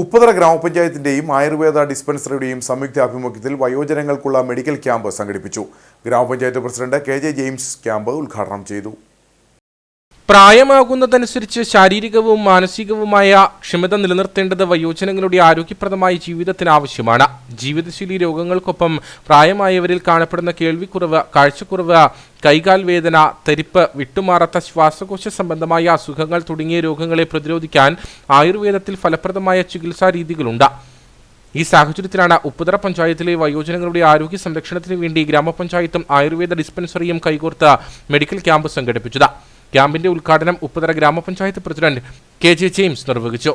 ഉപ്പതറ ഗ്രാമപഞ്ചായത്തിന്റെയും ആയുർവേദ ഡിസ്പെൻസറിയുടെയും സംയുക്ത ആഭിമുഖ്യത്തിൽ വയോജനങ്ങൾക്കുള്ള medical camp സംഘടിപ്പിച്ചു. ഗ്രാമപഞ്ചായത്ത് president K J James camp ഉദ്ഘാടനം ചെയ്തു. പ്രായമാകുന്നതനുസരിച്ച് ശാരീരികവും മാനസികവുമായ ക്ഷമത നിലനിർത്തേണ്ടത് വയോജനങ്ങളുടെ ആരോഗ്യപ്രദമായ ജീവിതത്തിന് ആവശ്യമാണ്. ജീവിതശൈലി രോഗങ്ങൾക്കൊപ്പം പ്രായമായവരിൽ കാണപ്പെടുന്ന കേൾവിക്കുറവ് കാഴ്ചക്കുറവ് കൈകാൽ വേദന തരിപ്പ് വിട്ടുമാറാത്ത ശ്വാസകോശ സംബന്ധമായ അസുഖങ്ങൾ തുടങ്ങിയ രോഗങ്ങളെ പ്രതിരോധിക്കാൻ ആയുർവേദത്തിൽ ഫലപ്രദമായ ചികിത്സാ രീതികളുണ്ട്. ഈ സാഹചര്യത്തിലാണ് ഉപ്പുതറ പഞ്ചായത്തിലെ വയോജനങ്ങളുടെ ആരോഗ്യ സംരക്ഷണത്തിന് വേണ്ടി ഗ്രാമപഞ്ചായത്തും ആയുർവേദ ഡിസ്പെൻസറിയും കൈകോർത്ത് മെഡിക്കൽ ക്യാമ്പ് സംഘടിപ്പിച്ചത്. ക്യാമ്പിന്റെ ഉദ്ഘാടനം ഉപ്പുതറ ഗ്രാമപഞ്ചായത്ത് പ്രസിഡന്റ് കെ ജെ ജെയിംസ് നിർവഹിച്ചു.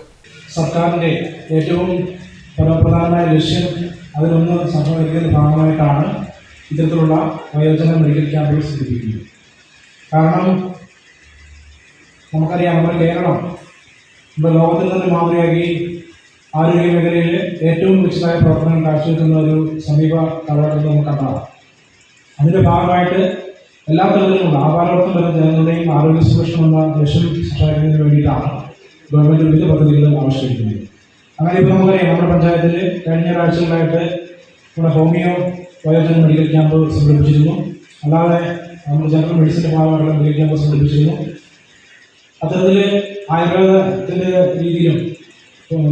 സർക്കാരിന്റെ ഏറ്റവും ഫലപ്രദമായ ലക്ഷ്യം അതിലൊന്ന് സംഭവിക്കുന്ന ഭാഗമായിട്ടാണ് ഇത്തരത്തിലുള്ള വയോജന മെഡിക്കൽ ക്യാമ്പുകൾ സ്ഥിതിപ്പിക്കുന്നത്. കാരണം നമുക്കറിയാം നമ്മുടെ കേരളം നമ്മുടെ ലോകത്തിൽ തന്നെ മാതൃകയാക്കി ആരോഗ്യ മേഖലയിൽ ഏറ്റവും മികച്ചതായ പ്രവർത്തനം കാഴ്ചവെക്കുന്ന ഒരു സമീപ കാലഘട്ടത്തിൽ നമുക്ക് കണ്ടാണ് അതിന്റെ ഭാഗമായിട്ട് എല്ലാ തലത്തിലുമുള്ള ആപാലോടക്കം വരെ ജനങ്ങളുടെയും ആരോഗ്യ സംരക്ഷണം എന്ന ലക്ഷ്യം സൃഷ്ടിക്കുന്നതിന് വേണ്ടിയിട്ടാണ് ഗവൺമെന്റ് വിവിധ പദ്ധതികൾ ആവിഷ്കരിക്കുന്നത്. അങ്ങനെ ഇപ്പോൾ നമുക്കറിയാം നമ്മുടെ പഞ്ചായത്തിൽ കഴിഞ്ഞ ഒരാഴ്ചകളായിട്ട് നമ്മുടെ ഹോമിയോ വയോജന മെഡിക്കൽ ക്യാമ്പ് സംഘടിപ്പിച്ചിരുന്നു. അല്ലാതെ നമ്മൾ ജനറൽ മെഡിസിന്റെ ഭാഗമായിട്ടുള്ള മെഡിക്കൽ ക്യാമ്പ് സംഘടിപ്പിച്ചിരുന്നു. അത്തരത്തിൽ ആയുർവേദത്തിന്റെ രീതിയിലും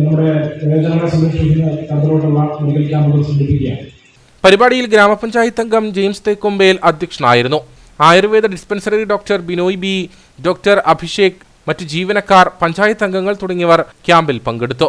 നമ്മുടെ വയോജനങ്ങളെ സംരക്ഷിക്കുന്ന തരത്തിലോട്ടുള്ള മെഡിക്കൽ ക്യാമ്പുകൾ സംഘടിപ്പിക്കുകയാണ്. പരിപാടിയിൽ ഗ്രാമപഞ്ചായത്ത് അംഗം ജെയിംസ് തേക്കൊമ്പേൽ അധ്യക്ഷനായിരുന്നു. Ayurveda dispensary doctor Binoy B doctor Abhishek മറ്റ് ജീവനക്കാർ പഞ്ചായത്ത് അംഗങ്ങൾ തുടങ്ങിയവർ ക്യാമ്പിൽ പങ്കെടുത്തു.